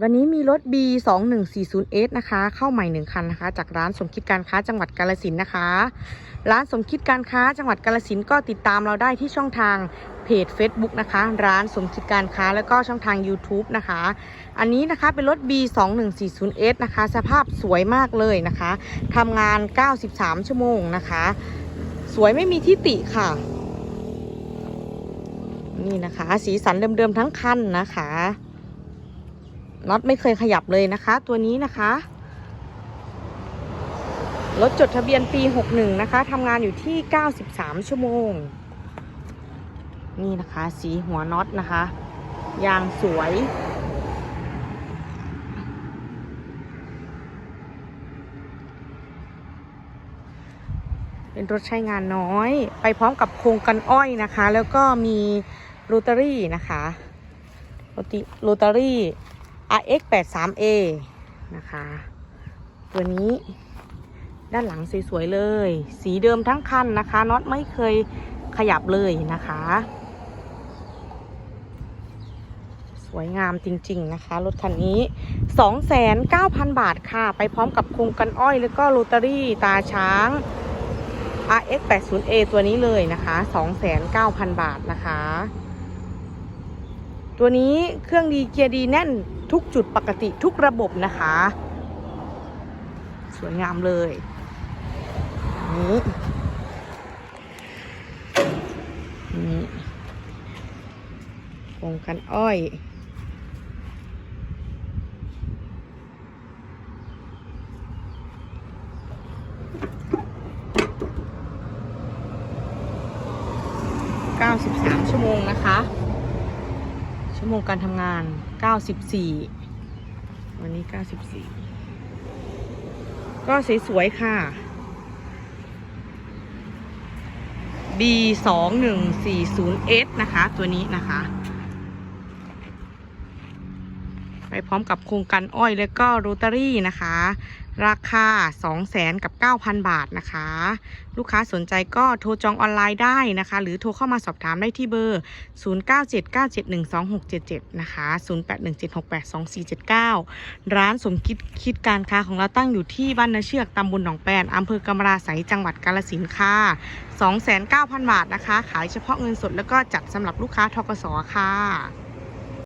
วันนี้มีรถ B 2 1 4 0 S นะคะ เข้าใหม่หนึ่งคันนะคะ จากร้านสมคิดการค้าจังหวัดกาลสินนะคะ ร้านสมคิดการค้าจังหวัดกาลสินก็ติดตามเราได้ที่ช่องทางเพจ Facebook นะคะ ร้านสมคิดการค้าแล้วก็ช่องทาง YouTube นะคะ อันนี้นะคะเป็นรถ B 2 1 4 0 S นะคะ สภาพสวยมากเลยนะคะทำงาน 93 ชั่วโมงนะคะ สวยไม่มีที่ติค่ะ นี่นะคะ สีสันเดิมๆทั้งคันนะคะ น็อตไม่เคยขยับเลยนะคะ ตัวนี้นะคะรถจดทะเบียนปี 61 นะคะทำงานอยู่ที่ 93 ชั่วโมง นี่นะคะ สีหัวน็อตนะคะ ยางสวย เป็นรถใช้งานน้อย ไปพร้อมกับโครงกันอ้อยนะคะ แล้วก็มีโรตารี่นะคะ โรติโรตารี่ RX 8 3 A นะคะ ตัวนี้ด้านหลังสวยๆเลย สีเดิมทั้งคันนะคะน็อตไม่เคยขยับเลยนะคะ สวยงามจริงๆนะคะ รถคันนี้ 29,000บาทค่ะ ไปพร้อมกับครงกันอ้อย แล้วก็โรตารี่ตาช้าง RX 8 0 A ตัวนี้เลยนะคะ 29,000บาทนะคะ ตัวนี้เครื่องดีเกียร์ดีแน่น ทุกจุดปกติทุกระบบนะคะ สวยงามเลยนี่นี่วงกันอ้อย93 ชั่วโมงนะคะ ชั่วโมงการทำงาน 94 วันนี้ 94 ก็สวยๆค่ะ B 2 1 4 0 S นะคะ ตัวนี้นะคะ ไปพร้อมกับโครงการอ้อยและก็โรตารี่นะคะ ราคา 2 0 0แสนกับ 9,000 บาทนะคะ ลูกค้าสนใจก็โทรจองออนไลน์ได้นะคะ หรือโทรเข้ามาสอบถามได้ที่เบอร์ 0979712677 นะคะ 0817682479 ร้านสมคิดคิดการค้าของเราตั้งอยู่ที่บ้านนาเชือกตำบลหนองแปนอำเภอกำมะราไสยจังหวัดกาลสินค่ะ 29,000 บาทนะคะ ขายเฉพาะเงินสดแล้วก็จัดสำหรับลูกค้าทกสค่ะ